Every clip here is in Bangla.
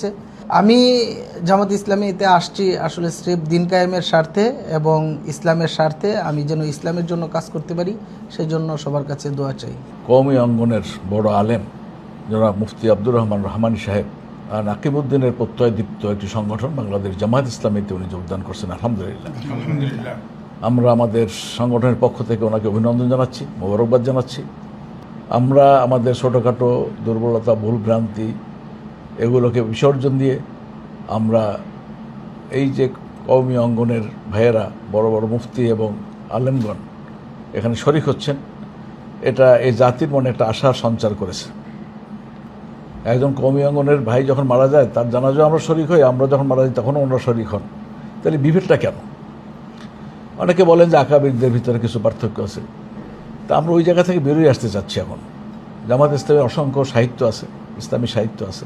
হয়েছে। আমি জামাত ইসলামীতে আসছি আসলে স্রেফ দিন কায়েমের স্বার্থে এবং ইসলামের স্বার্থে আমি যেন ইসলামের জন্য কাজ করতে পারি সেই জন্য সবার কাছে দোয়া চাই। কওমি অঙ্গনের বড় আলেম জনাব মুফতি আব্দুর রহমান রহমানী সাহেব আর নাকিবুদ্দিনের প্রত্যয় দীপ্ত একটি সংগঠন বাংলাদেশ জামায়াত ইসলামীতে উনি যোগদান করছেন আলহামদুলিল্লাহ। আলহামদুলিল্লাহ। আমরা আমাদের সংগঠনের পক্ষ থেকে ওনাকে অভিনন্দন জানাচ্ছি মোবারকবাদ জানাচ্ছি। আমরা আমাদের ছোটোখাটো দুর্বলতা ভুল ভ্রান্তি এগুলোকে বিসর্জন দিয়ে আমরা এই যে কওমি অঙ্গনের ভাইয়েরা, বড় বড় মুফতি এবং আলেমগণ এখানে শরিক হচ্ছেন, এটা এই জাতির মনে একটা আশার সঞ্চার করেছে। একজন কওমি অঙ্গনের ভাই যখন মারা যায়, তার জানাজা আমরা শরিক হই, আমরা যখন মারা যাই তখনও ওনারা শরিক হন। তাহলে বিভেদটা কেন? অনেকে বলেন যে আঁকাবিদদের ভিতরে কিছু পার্থক্য আছে। তা আমরা ওই জায়গা থেকে বেরোয় আসতে চাচ্ছি এখন। জামাত ইসলামের অসংখ্য সাহিত্য আছে, ইসলামী সাহিত্য আছে।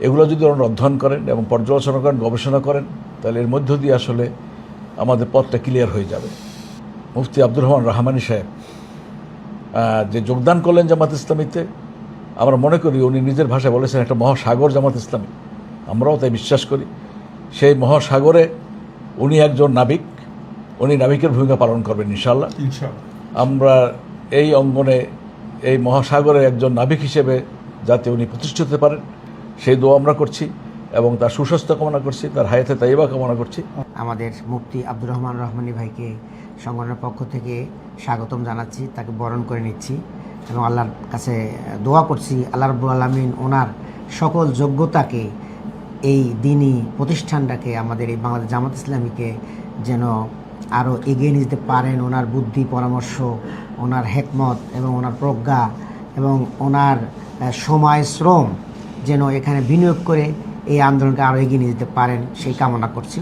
এগুলো যদি ওনারা অধ্যয়ন করেন এবং পর্যালোচনা করেন গবেষণা করেন তাহলে এর মধ্য দিয়ে আসলে আমাদের পথটা ক্লিয়ার হয়ে যাবে। মুফতি আব্দুর রহমান রাহমানি সাহেব যে যোগদান করলেন জামাত ইসলামীতে আমরা মনে করি উনি নিজের ভাষায় বলেছেন একটা মহাসাগর জামাত ইসলামী। আমরাও তাই বিশ্বাস করি। সেই মহাসাগরে উনি একজন নাবিক উনি নাবিকের ভূমিকা পালন করবেন ইনশাল্লাহ আমরা এই অঙ্গনে এই মহাসাগরে একজন নাবিক হিসেবে যাতে উনি প্রতিষ্ঠিত হতে পারেন সেই দোয়া আমরা করছি এবং তার সুস্বাস্থ্য কামনা করছি, তার হায়াতে তাইবা কামনা করছি। আমাদের মুফতি আব্দুর রহমান রহমানী ভাইকে সংগঠনের পক্ষ থেকে স্বাগতম জানাচ্ছি, তাকে বরণ করে নিচ্ছি এবং আল্লাহর কাছে দোয়া করছি, আল্লাহ রব্বুল আলমিন ওনার সকল যোগ্যতাকে, এই দিনই প্রতিষ্ঠানটাকে, আমাদের এই বাংলাদেশ জামাত ইসলামীকে যেন আরও এগিয়ে নিয়ে যেতে পারেন। ওনার বুদ্ধি, পরামর্শ, ওনার হেকমত এবং ওনার প্রজ্ঞা এবং ওনার সময়, শ্রম যেন এখানে বিনিয়োগ করে এই আন্দোলনকে আরও এগিয়ে নিয়ে যেতে পারেন সেই কামনা করছি।